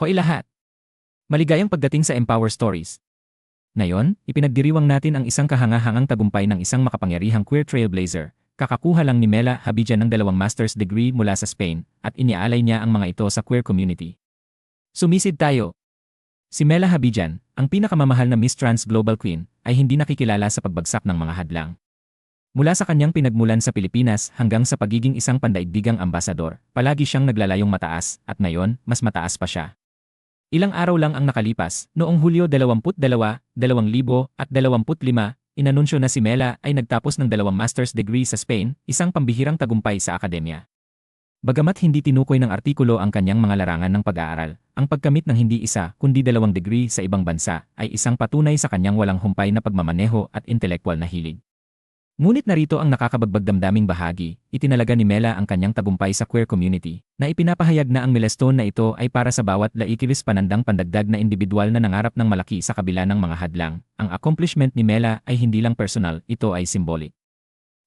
Hoy lahat! Maligayang pagdating sa Empower Stories. Ngayon, ipinagdiriwang natin ang isang kahangahangang tagumpay ng isang makapangyarihang queer trailblazer. Kakakuha lang ni Mela Habijan ng dalawang master's degree mula sa Spain at inialay niya ang mga ito sa queer community. Sumisid tayo! Si Mela Habijan, ang pinakamamahal na Miss Trans Global Queen, ay hindi nakikilala sa pagbagsak ng mga hadlang. Mula sa kanyang pinagmulan sa Pilipinas hanggang sa pagiging isang pandaigdigang ambasador, palagi siyang naglalayong mataas at ngayon, mas mataas pa siya. Ilang araw lang ang nakalipas, noong Hulyo 22, 2025, inanunsyo na si Mela ay nagtapos ng dalawang master's degree sa Spain, isang pambihirang tagumpay sa akademya. Bagamat hindi tinukoy ng artikulo ang kanyang mga larangan ng pag-aaral, ang pagkamit ng hindi isa kundi dalawang degree sa ibang bansa ay isang patunay sa kanyang walang humpay na pagmamaneho at intelektual na hilig. Ngunit narito ang nakakabagbag damdaming bahagi, itinalaga ni Mela ang kanyang tagumpay sa queer community, na ipinapahayag na ang milestone na ito ay para sa bawat laikilis panandang pandagdag na individual na nangarap ng malaki sa kabila ng mga hadlang. Ang accomplishment ni Mela ay hindi lang personal, ito ay symbolic.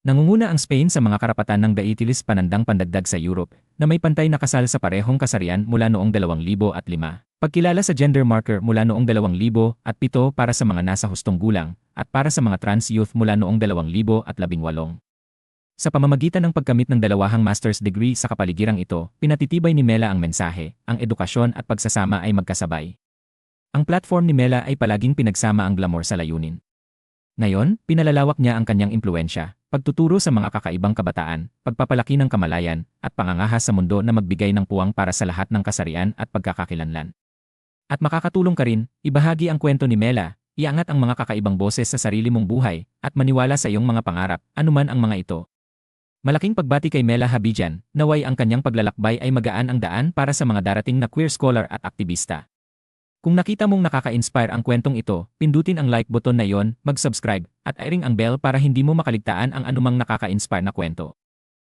Nangunguna ang Spain sa mga karapatan ng daitilis panandang pandagdag sa Europe, na may pantay na kasal sa parehong kasarian mula noong 2005. Pagkilala sa gender marker mula noong 2007 para sa mga nasa hustong gulang, at para sa mga trans youth mula noong 2018. Sa pamamagitan ng pagkamit ng dalawahang master's degree sa kapaligirang ito, pinatitibay ni Mela ang mensahe, ang edukasyon at pagsasama ay magkasabay. Ang platform ni Mela ay palaging pinagsama ang glamour sa layunin. Ngayon, pinalalawak niya ang kanyang impluensya, pagtuturo sa mga kakaibang kabataan, pagpapalaki ng kamalayan, at pangangahas sa mundo na magbigay ng puwang para sa lahat ng kasarian at pagkakakilanlan. At makakatulong ka rin, ibahagi ang kwento ni Mela, iangat ang mga kakaibang boses sa sarili mong buhay, at maniwala sa iyong mga pangarap, anuman ang mga ito. Malaking pagbati kay Mela Habijan, naway ang kanyang paglalakbay ay magaan ang daan para sa mga darating na queer scholar at aktivista. Kung nakita mong nakaka-inspire ang kwentong ito, pindutin ang like button na yon, mag-subscribe, at i-ring ang bell para hindi mo makaligtaan ang anumang nakaka-inspire na kwento.